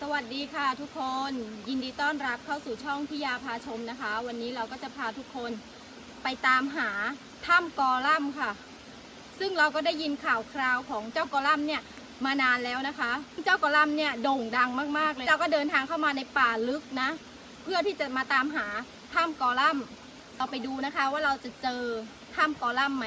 สวัสดีค่ะทุกคนยินดีต้อนรับเข้าสู่ช่องพิยาพาชมนะคะ วันนี้เราก็จะพาทุกคนไปตามหาถ้ำกอลัมค่ะ ซึ่งเราก็ได้ยินข่าวคราวของเจ้ากอลัมเนี่ยมานานแล้วนะคะ เจ้ากอลัมเนี่ยโด่งดังมากๆเลยเราก็เดินทางเข้ามาในป่าลึกนะ เพื่อที่จะมาตามหาถ้ำกอลัมเราไปดูนะคะว่าเราจะเจอถ้ำกอลัมไหม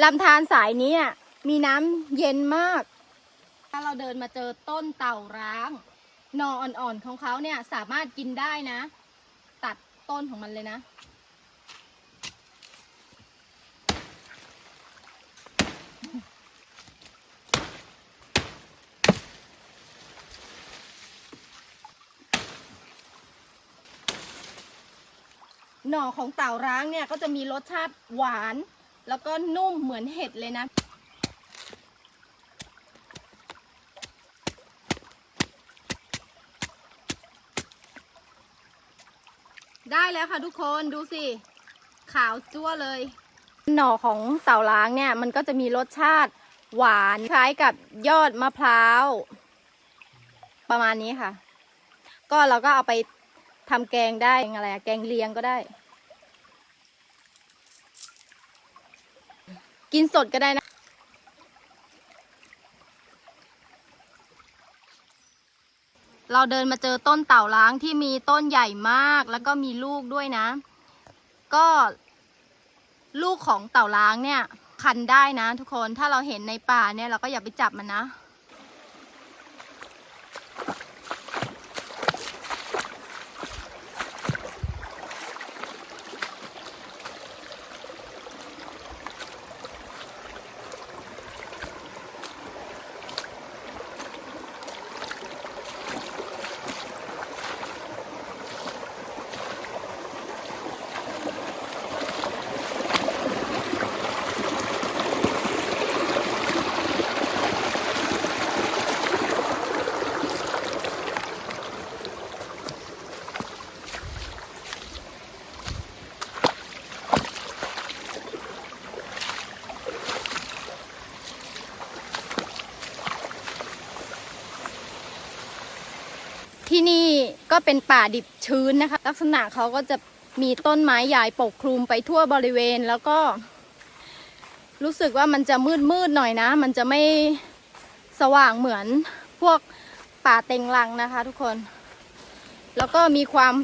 ลำธารสายนี้มีน้ำเย็นมาก ถ้าเราเดินมาเจอต้นเต่าร้างหนออ่อนๆของเขาเนี่ยสามารถกินได้นะ ตัดต้นของมันเลยนะ หน่อของเต่าร้างเนี่ยก็จะมีรสชาติหวาน แล้วก็นุ่มเหมือนเห็ดเลยนะได้แล้วค่ะทุกคนดูสิ ขาวจั่วเลย หน่อของเต่าล้างเนี่ย มันก็จะมีรสชาติหวานคล้ายกับยอดมะพร้าว ประมาณนี้ค่ะ ก็เราก็เอาไปทำแกงได้อะไรแกงเลียงก็ได้ กินสดก็ได้นะ เราเดินมาเจอต้นเต่าล้างที่มีต้นใหญ่มากแล้วก็มีลูกด้วยนะ ก็ ลูกของเต่าล้างเนี่ยคันได้นะทุกคนถ้าเราเห็นในป่าเนี่ยเราก็อย่าไปจับมันนะ ที่นี่ ก็เป็นป่าดิบชื้นนะคะ ลักษณะเขาก็จะมีต้นไม้ใหญ่ปกคลุมไปทั่วบริเวณแล้วก็ รู้สึกว่ามันจะมืดมืดๆหน่อยนะ มันจะไม่สว่างเหมือนพวกป่าเต็งรังนะคะ ทุกคน แล้วก็มีความ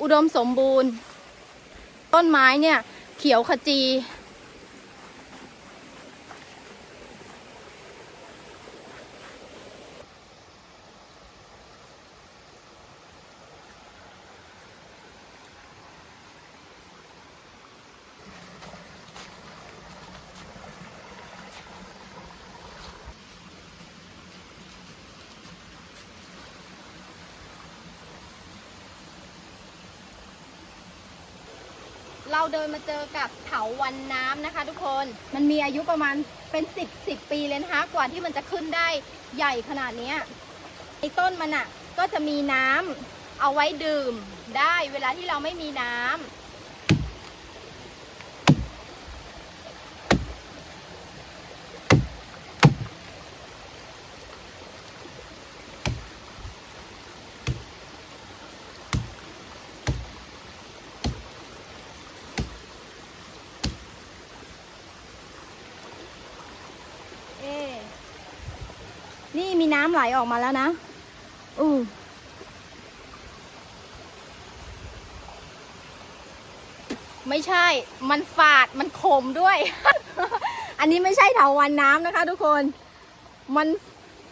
อุดมสมบูรณ์ ต้นไม้เนี่ยเขียวขจี มาเจอกับเถาวันน้ำนะคะ ทุกคน มันมีอายุประมาณเป็นสิบสิบปีเลยนะคะ กว่าที่มันจะขึ้นได้ใหญ่ขนาดนี้ในต้นมันอะ่ะก็จะมีน้ำเอาไว้ดื่มได้เวลาที่เราไม่มีน้ำ ไหลออกมาแล้วนะอือไม่ใช่ มันฝาด มันขมด้วย อันนี้ไม่ใช่เถาวันน้ำนะคะทุกคน มัน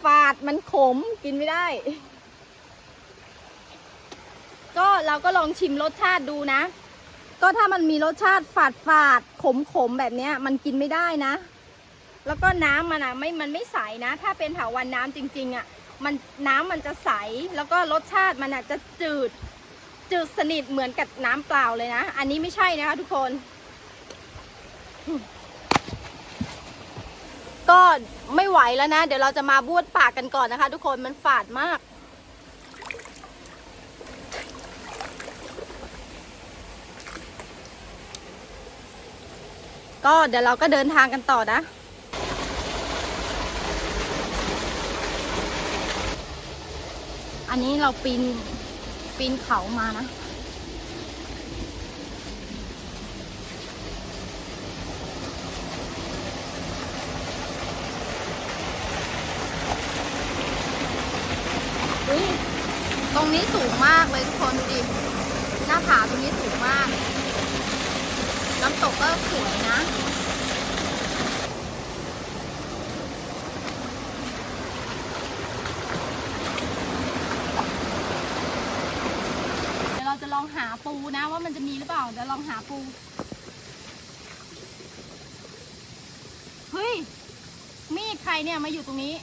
ฝาด มันขม กินไม่ได้ ก็เราก็ลองชิมรสชาติดูนะ ก็ถ้ามันมีรสชาติฝาดฝาดขมขมๆแบบเนี้ยมันกินไม่ได้นะ แล้วก็น้ำมันอะไม่มันไม่ใสนะ ถ้าเป็นเถาวันน้ำจริงๆอะมันน้ำมันจะใสแล้วก็รสชาติมันอะจะจืด จืดสนิทเหมือนกับน้ำเปล่าเลยนะ อันนี้ไม่ใช่นะคะทุกคน ก็ไม่ไหวแล้วนะ เดี๋ยวเราจะมาบ้วนปากกันก่อนนะคะ ทุกคนมันฝาดมากก็เดี๋ยวเราก็เดินทางกันต่อนะ อันนี้เราปีนปีนเขามานะอุ๊ยตรงนี้สูงมากเลยทุกคนดูดิ หน้าผาตรงนี้สูงมาก น้ำตกก็สวยนะ เดี๋ยวเราจะลองหาปู นะว่ามันจะมีหรือเปล่า เดี๋ยวลองหาปู เฮ้ย มีดใครเนี่ยมาอยู่ตรงนี้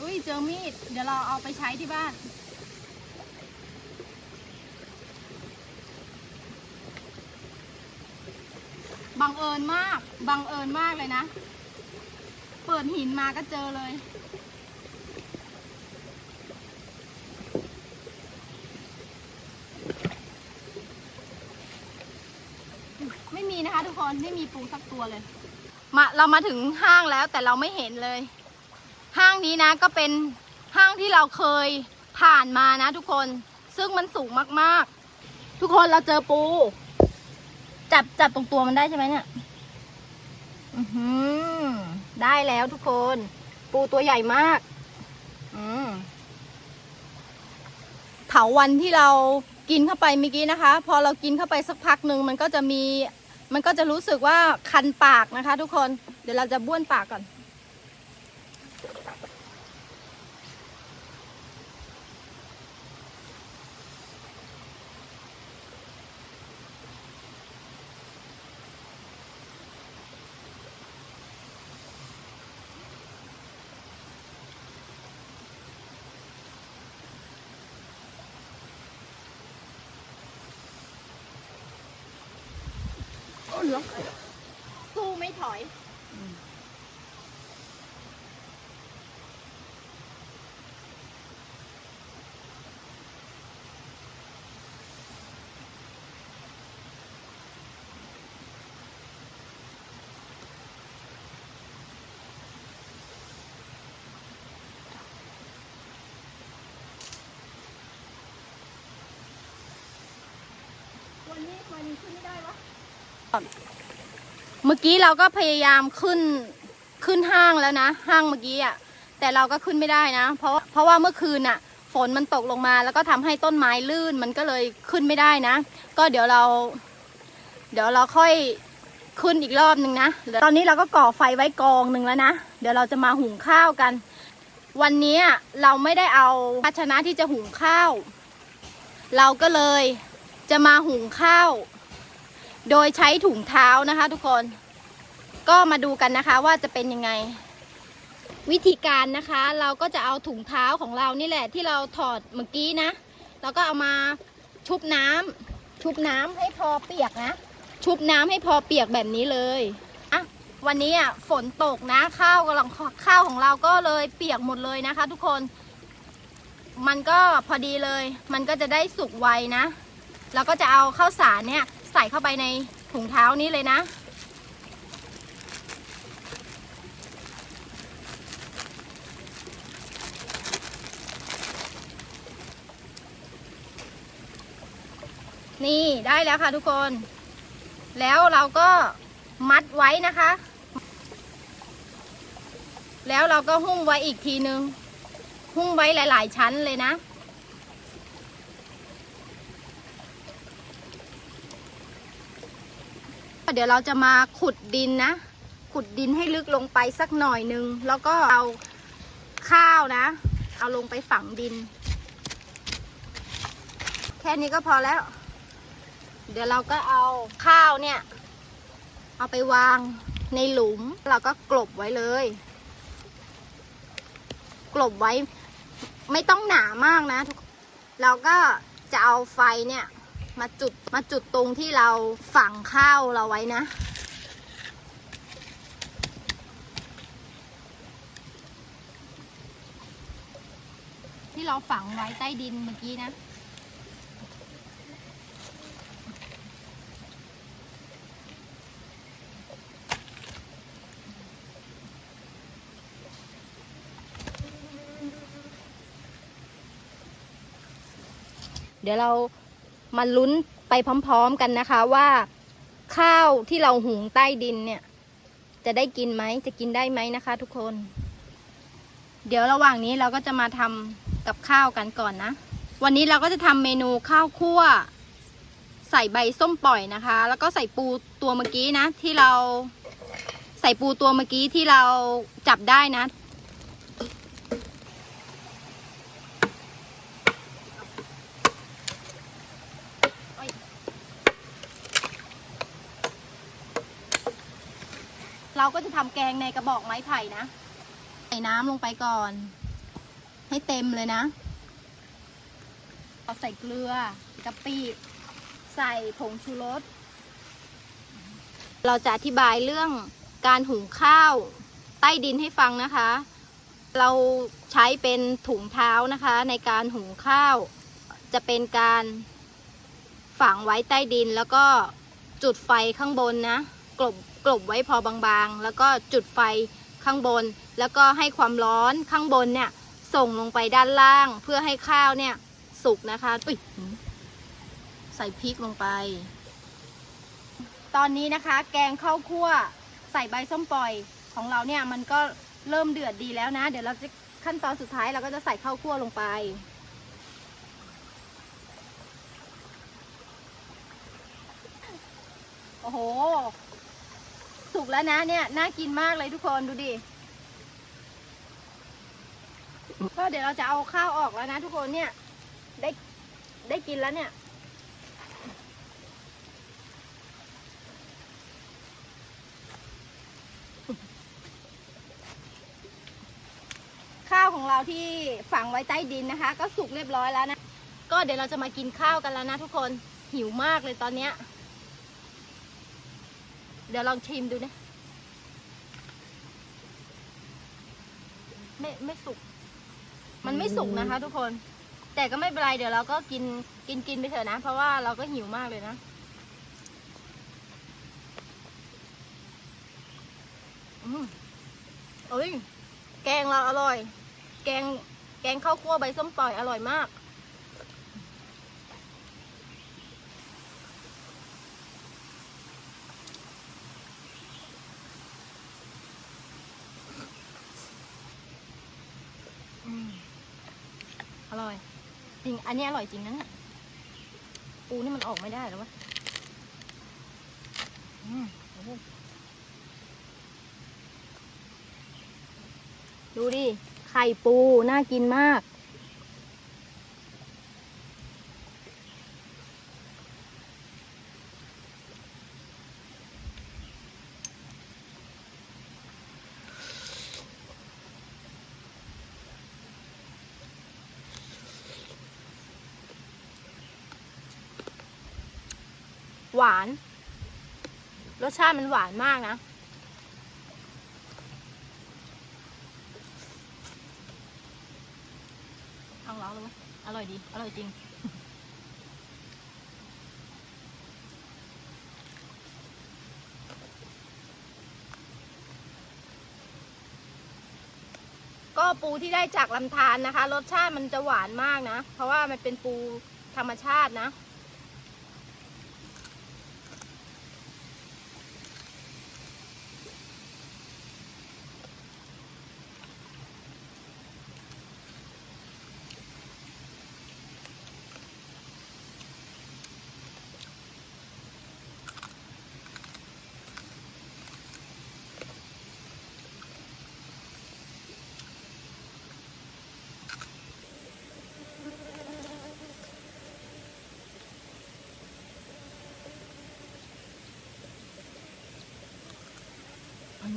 อุ้ยเจอมีด เดี๋ยวเราเอาไปใช้ที่บ้าน บังเอิญมาก บังเอิญมากเลยนะ เปิดหินมาก็เจอเลย ไม่มีนะคะทุ กคนไม่มีปูสักตัวเลย มาเรามาถึงห้างแล้วแต่เราไม่เห็นเลย ห้างนี้นะก็เป็นห้างที่เราเคยผ่านมานะ ทุกคนซึ่งมันสูงมากๆ ทุกคนเราเจอปู จับจับตรงตัวมันได้ใช่ไหมเนี่ยอือหือได้แล้วทุกคน ปูตัวใหญ่มาก อืมเถาวันที่เรากินเข้าไปเมื่อกี้นะคะ พอเรากินเข้าไปสักพักหนึ่งมันก็จะมี มันก็จะรู้สึกว่าคันปากนะคะ ทุกคน เดี๋ยวเราจะบ้วนปากก่อน วันนี้มันขึ้นไม่ได้วะเมื่อกี้เราก็พยายามขึ้นขึ้นห้างแล้วนะห้างเมื่อกี้อะแต่เราก็ขึ้นไม่ได้นะ เพราะเพราะว่าเมื่อคืนอะ ฝนมันตกลงมาแล้วก็ทำให้ต้นไม้ลื่นมันก็เลยขึ้นไม่ได้นะ ก็เดี๋ยวเรา เดี๋ยวเราค่อยขึ้นอีกรอบหนึ่งนะตอนนี้เราก็ก่อไฟไว้กองหนึ่งแล้วนะ เดี๋ยวเราจะมาหุงข้าวกัน วันนี้เราไม่ได้เอาภาชนะที่จะหุงข้าว เราก็เลย จะมาหุงข้าว โดยใช้ถุงเท้านะคะ ทุกคน ก็มาดูกันนะคะว่าจะเป็นยังไง วิธีการนะคะ เราก็จะเอาถุงเท้าของเรานี่แหละ ที่เราถอดเมื่อกี้นะเราก็เอามาชุบน้ำชุบน้ำให้พอเปียกนะ ชุบน้ำให้พอเปียกแบบนี้เลยอะวันนี้อะฝนตกนะข้าวกำลังข้าวของเราก็เลยเปียกหมดเลยนะคะ ทุกคน มันก็พอดีเลย มันก็จะได้สุกไวนะ เราก็จะเอาข้าวสารเนี่ยใส่เข้าไปในถุงเท้านี้เลยนะ นี่ได้แล้วค่ะทุกคน แล้วเราก็มัดไว้นะคะ แล้วเราก็หุ้มไว้อีกทีนึง หุ้มไว้หลาย ๆ ชั้นเลยนะ เดี๋ยวเราจะมาขุดดินนะ ขุดดินให้ลึกลงไปสักหน่อยนึง แล้วก็เอาข้าวนะ เอาลงไปฝังดิน แค่นี้ก็พอแล้ว เดี๋ยวเราก็เอาข้าวเนี่ย เอาไปวางในหลุม เราก็กลบไว้เลย กลบไว้ไม่ต้องหนามากนะ เราก็จะเอาไฟเนี่ย มาจุดมาจุดตรงที่เราฝังข้าวเราไว้นะ ที่เราฝังไว้ใต้ดินเมื่อกี้นะเดี๋ยวเรา มาลุ้นไปพร้อมๆกันนะคะว่าข้าวที่เราหุงใต้ดินเนี่ย จะได้กินไหมจะกินได้ไหมนะคะ ทุกคน เดี๋ยวระหว่างนี้เราก็จะมาทำกับข้าวกันก่อนนะ วันนี้เราก็จะทำเมนูข้าวคั่ว ใส่ใบส้มปล่อยนะคะ แล้วก็ใส่ปูตัวเมื่อกี้นะ ที่เราใส่ปูตัวเมื่อกี้ที่เราจับได้นะ เราก็จะทำแกงในกระบอกไม้ไผ่นะ ใส่น้ำลงไปก่อน ให้เต็มเลยนะเอาใส่เกลือกะปิใส่ผงชูรส เราจะอธิบายเรื่องการหุงข้าวใต้ดินให้ฟังนะคะ เราใช้เป็นถุงเท้านะคะ ในการหุงข้าว จะเป็นการฝังไว้ใต้ดินแล้วก็จุดไฟข้างบนนะ กลบกลบไว้พอบางๆ แล้วก็จุดไฟข้างบน แล้วก็ให้ความร้อนข้างบนเนี่ยส่งลงไปด้านล่าง เพื่อให้ข้าวเนี่ยสุกนะคะอุ๊ยใส่พริกลงไป ตอนนี้นะคะ แกงข้าวคั่วใส่ใบส้มปล่อยของเราเนี่ยมันก็เริ่มเดือดดีแล้วนะ เดี๋ยวเราจะขั้นตอนสุดท้ายเราก็จะใส่ข้าวคั่วลงไปโอ้โห สุกแล้วนะเนี่ยน่ากินมากเลยทุกคนดูดิก็เดี๋ยวเราจะเอาข้าวออกแล้วนะทุกคนเนี่ย ได้ได้กินแล้วเนี่ย ข้าวของเราที่ฝังไว้ใต้ดินนะคะ ก็สุกเรียบร้อยแล้วนะ ก็เดี๋ยวเราจะมากินข้าวกันแล้วนะทุกคนหิวมากเลยตอนเนี้ย เดี๋ยวลองชิมดูนะไม่ไม่สุก มันไม่สุกนะคะ ทุกคน แต่ก็ไม่เป็นไรเดี๋ยวเราก็กินกินกินไปเถอะนะ เพราะว่าเราก็หิวมากเลยนะ อืมเอ้ย แกงเราอร่อย แกง แกงข้าวคั่วใบส้มปล่อยอร่อยมาก อืมอร่อย จริ ง อันนี้อร่อยจริงนะเนี่ยปูนี่มันออกไม่ได้แล้ววะอืมโอ้โหดูดิ ไข่ปู น่ากินมาก วาน รสชาติมันหวานมากนะเอาล้อเลยเว้ยอร่อยดี อร่อยจริง ก็ปูที่ได้จากลำธารนะคะ รสชาติมันจะหวานมากนะ เพราะว่ามันเป็นปูธรรมชาตินะ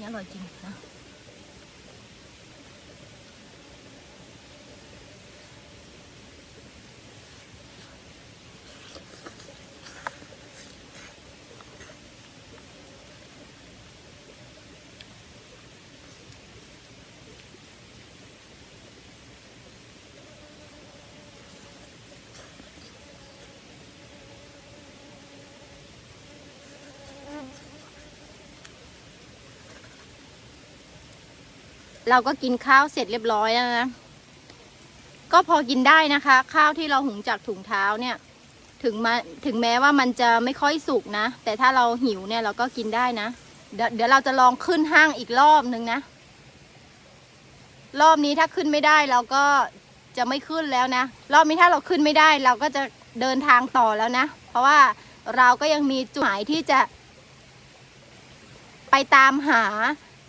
อันนี้อร่อยจริงนะ เราก็กินข้าวเสร็จเรียบร้อยแล้วนะ ก็พอกินได้นะคะ ข้าวที่เราหุงจากถุงเท้าเนี่ย ถึงมาถึงแม้ว่ามันจะไม่ค่อยสุกนะ แต่ถ้าเราหิวเนี่ยเราก็กินได้นะ เดี๋ยวเดี๋ยวเราจะลองขึ้นห้างอีกรอบนึงนะ รอบนี้ถ้าขึ้นไม่ได้เราก็จะไม่ขึ้นแล้วนะ รอบนี้ถ้าเราขึ้นไม่ได้ เราก็จะเดินทางต่อแล้วนะ เพราะว่าเราก็ยังมีจุดหมายที่จะ ไปตามหา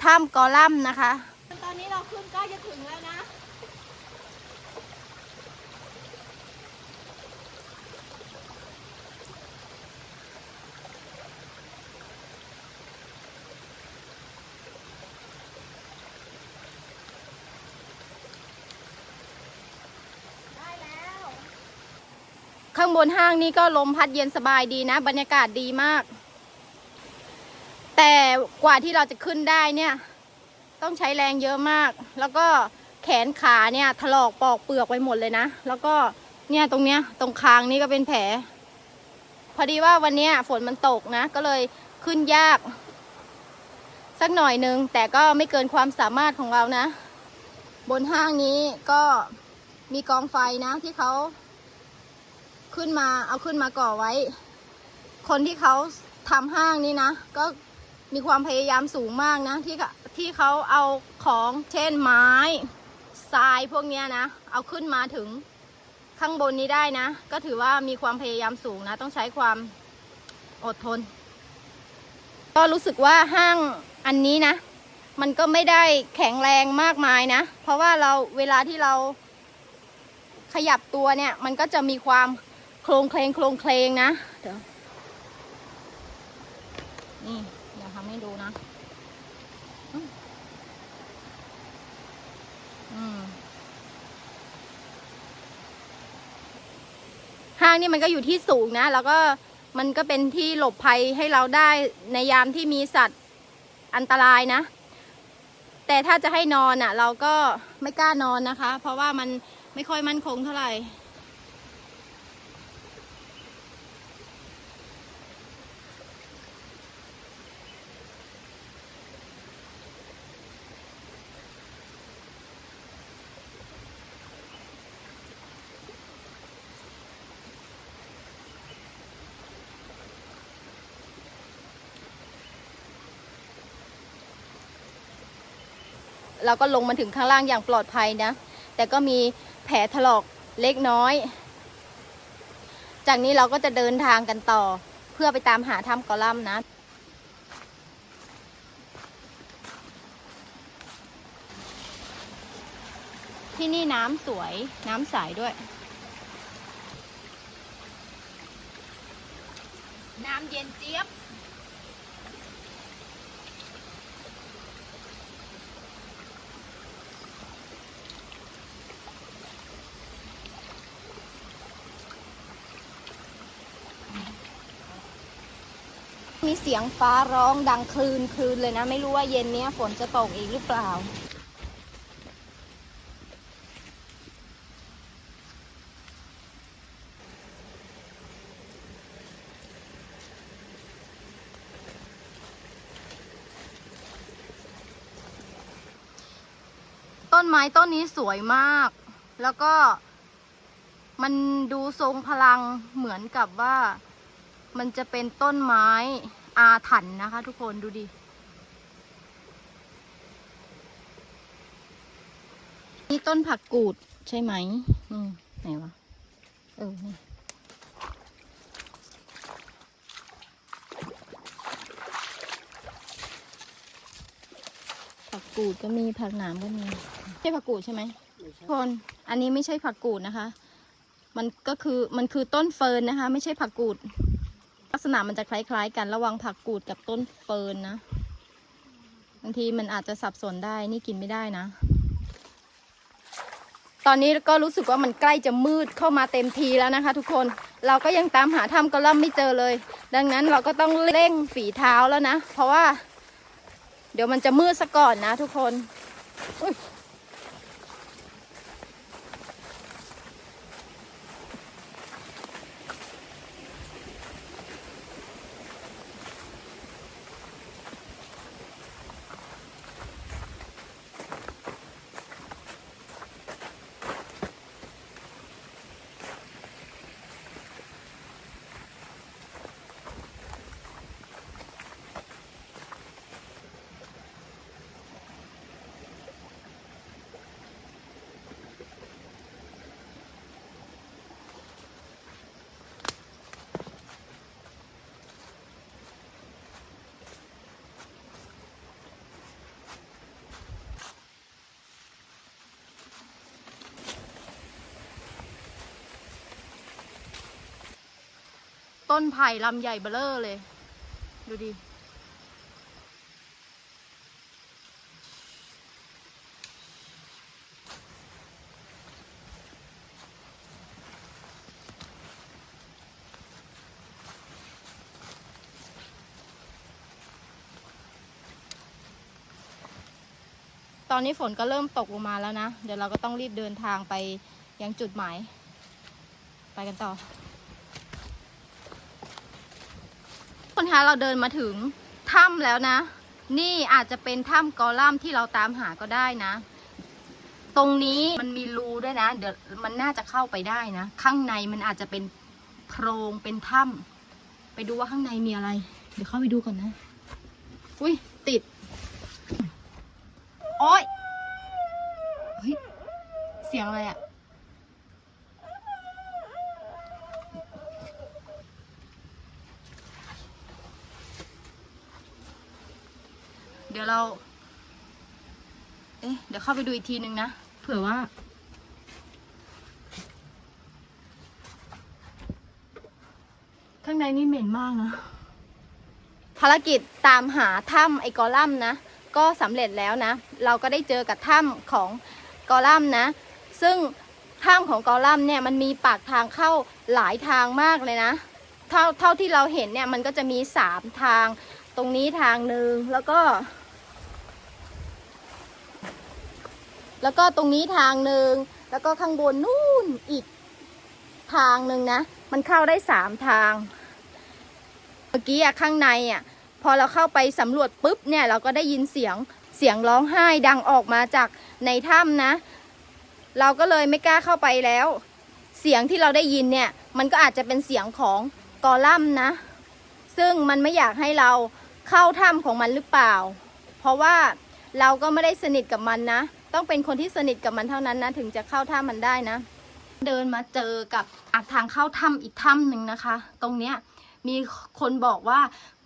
ถ้ำกอลัมนะคะ นี้เราขึ้นก็จะถึงแล้วนะ ได้แล้ว ข้างบนห้างนี้ก็ลมพัดเย็นสบายดีนะ บรรยากาศดีมาก แต่กว่าที่เราจะขึ้นได้เนี่ย ต้องใช้แรงเยอะมาก แล้วก็แขนขาเนี่ยถลอกปอกเปลือกไปหมดเลยนะ แล้วก็เนี่ยตรงเนี้ยตรงคางนี่ก็เป็นแผล พอดีว่าวันเนี้ยฝนมันตกนะ ก็เลยขึ้นยาก สักหน่อยนึง แต่ก็ไม่เกินความสามารถของเรานะ บนห้างนี้ก็มีกองไฟนะที่เขาขึ้นมาเอาขึ้นมาก่อไว้ คนที่เขาทำห้างนี้นะ ก็มีความพยายามสูงมากนะ ที่ ที่เขาเอาของเช่นไม้ทรายพวกนี้นะ เอาขึ้นมาถึงข้างบนนี้ได้นะ ก็ถือว่ามีความพยายามสูงนะ ต้องใช้ความอดทน ก็รู้สึกว่าห้างอันนี้นะ มันก็ไม่ได้แข็งแรงมากมายนะ เพราะว่าเราเวลาที่เราขยับตัวเนี่ย มันก็จะมีความโครงเคลงโครงเคลงนะ เดี๋ยว นี่เดี๋ยวทำให้ดูนะอืมอืม ห้างนี่มันก็อยู่ที่สูงนะ แล้วก็มันก็เป็นที่หลบภัยให้เราได้ในยามที่มีสัตว์อันตรายนะ แต่ถ้าจะให้นอนอะ เราก็ไม่กล้านอนนะคะ เพราะว่ามันไม่ค่อยมั่นคงเท่าไหร่ เราก็ลงมาถึงข้างล่างอย่างปลอดภัยนะ แต่ก็มีแผลถลอกเล็กน้อย จากนี้เราก็จะเดินทางกันต่อ เพื่อไปตามหาถ้ำกอลัมน์นะที่นี่น้ำสวยน้ำใสด้วย น้ำเย็นเจี๊ยบ สียงฟ้าร้องดังคลืนคลืนเลยนะ ไม่รู้ว่าเย็นนี้ฝนจะตกอีกหรือเปล่า ต้นไม้ต้นนี้สวยมาก แล้วก็มันดูทรงพลังเหมือนกับว่ามันจะเป็นต้นไม้ อาถรรพ์นะคะ ทุกคนดูดิ นี่ต้นผักกูดใช่ไหมไหนวะ เออนี่ผักกูดก็มีผักหนามก็มีใช่ผักกูดใช่ไหมทุกคนอันนี้ไม่ใช่ผักกูดนะคะ มันก็คือมันคือต้นเฟิร์นนะคะ ไม่ใช่ผักกูด ลักษณะมันจะคล้าย ๆ กันระว่างผักกูดกับต้นเฟิร์นนะบางทีมันอาจจะสับสนได้นี่กินไม่ได้นะ ตอนนี้ก็รู้สึกว่ามันใกล้จะมืดเข้ามาเต็มทีแล้วนะคะ ทุกคนเราก็ยังตามหาถ้ำกอลัมน์ไม่เจอเลย ดังนั้นเราก็ต้องเร่งฝีเท้าแล้วนะ เพราะว่า เดี๋ยวมันจะมืดซะก่อนนะทุกคน ต้นไผ่ลำใหญ่เบ้อร่อเลย ดูดิ ตอนนี้ฝนก็เริ่มตกลงมาแล้วนะ เดี๋ยวเราก็ต้องรีบเดินทางไปยังจุดหมาย ไปกันต่อ คะเราเดินมาถึงถ้ำแล้วนะ นี่อาจจะเป็นถ้ำกอลัมที่เราตามหาก็ได้นะ ตรงนี้มันมีรูด้วยนะ เดี๋ยวมันน่าจะเข้าไปได้นะ ข้างในมันอาจจะเป็นโพรงเป็นถ้ำไปดูว่าข้างในมีอะไร เดี๋ยวเข้าไปดูก่อนนะ อุ้ยติด โอ๊ยเฮ้ยเสียงอะไรอะ เดี๋ยวเรา เอ๊ะ เดี๋ยวเข้าไปดูอีกทีนึงนะ เผื่อว่า ข้างในนี่เหม็นมากนะ ภารกิจตามหาถ้ำไอกอลัมนะ ก็สำเร็จแล้วนะ เราก็ได้เจอกับถ้ำของกอลัมนะ ซึ่งถ้ำของกอลัมเนี่ยมันมีปากทางเข้าหลายทางมากเลยนะ เท่าเท่าที่เราเห็นเนี่ยมันก็จะมีสามทาง ตรงนี้ทางหนึ่งแล้วก็ แล้วก็ตรงนี้ทางหนึ่งแล้วก็ข้างบนนู่นอีกทางหนึ่งนะ มันเข้าได้สามทาง เมื่อกี้อะข้างในอะพอเราเข้าไปสำรวจปุ๊บเนี่ยเราก็ได้ยินเสียงเสียงร้องไห้ดังออกมาจากในถ้ำนะ เราก็เลยไม่กล้าเข้าไปแล้ว เสียงที่เราได้ยินเนี่ยมันก็อาจจะเป็นเสียงของกอลัมน์นะซึ่งมันไม่อยากให้เราเข้าถ้ำของมันหรือเปล่า เพราะว่าเราก็ไม่ได้สนิทกับมันนะ ต้องเป็นคนที่สนิทกับมันเท่านั้นนะ ถึงจะเข้าถ้ำมันได้นะ เดินมาเจอกับอาทางเข้าถ้ำอีกถ้ำหนึ่งนะคะ ตรงเนี้ยมีคนบอกว่า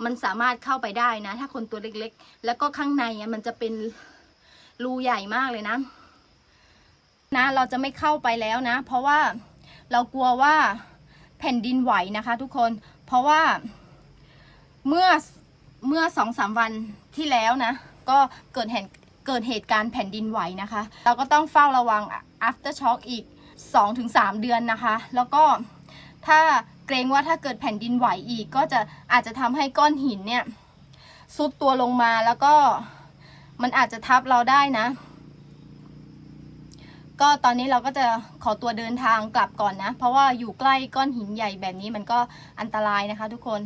มันสามารถเข้าไปได้นะ ถ้าคนตัวเล็กๆ แล้วก็ข้างในมันจะเป็นรูใหญ่มากเลยนะ นะ เราจะไม่เข้าไปแล้วนะ เพราะว่าเรากลัวว่าแผ่นดินไหวนะคะทุกคน เพราะว่าเมื่อเมื่อสองสามวันที่แล้วนะ ก็เกิดเหตุ เกิดเหตุการณ์แผ่นดินไหวนะคะ เราก็ต้องเฝ้าระวัง after shock อีก 2-3 เดือนนะคะ แล้วก็ถ้าเกรงว่าถ้าเกิดแผ่นดินไหวอีกก็จะอาจจะทำให้ก้อนหินเนี่ยซุดตัวลงมาแล้วก็มันอาจจะทับเราได้นะ ก็ตอนนี้เราก็จะขอตัวเดินทางกลับก่อนนะ เพราะว่าอยู่ใกล้ก้อนหินใหญ่แบบนี้มันก็อันตรายนะคะทุกคน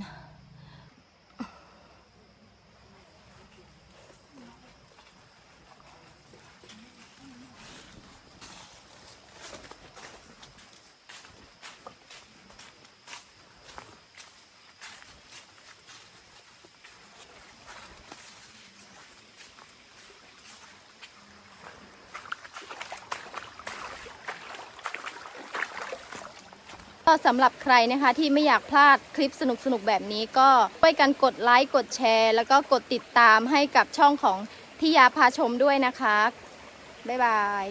ก็สำหรับใครนะคะที่ไม่อยากพลาดคลิปสนุกๆแบบนี้ก็ช่วยกันกดไลค์กดแชร์ แล้วก็กดติดตามให้กับช่องของทิยาพาชมด้วยนะคะ บ๊ายบาย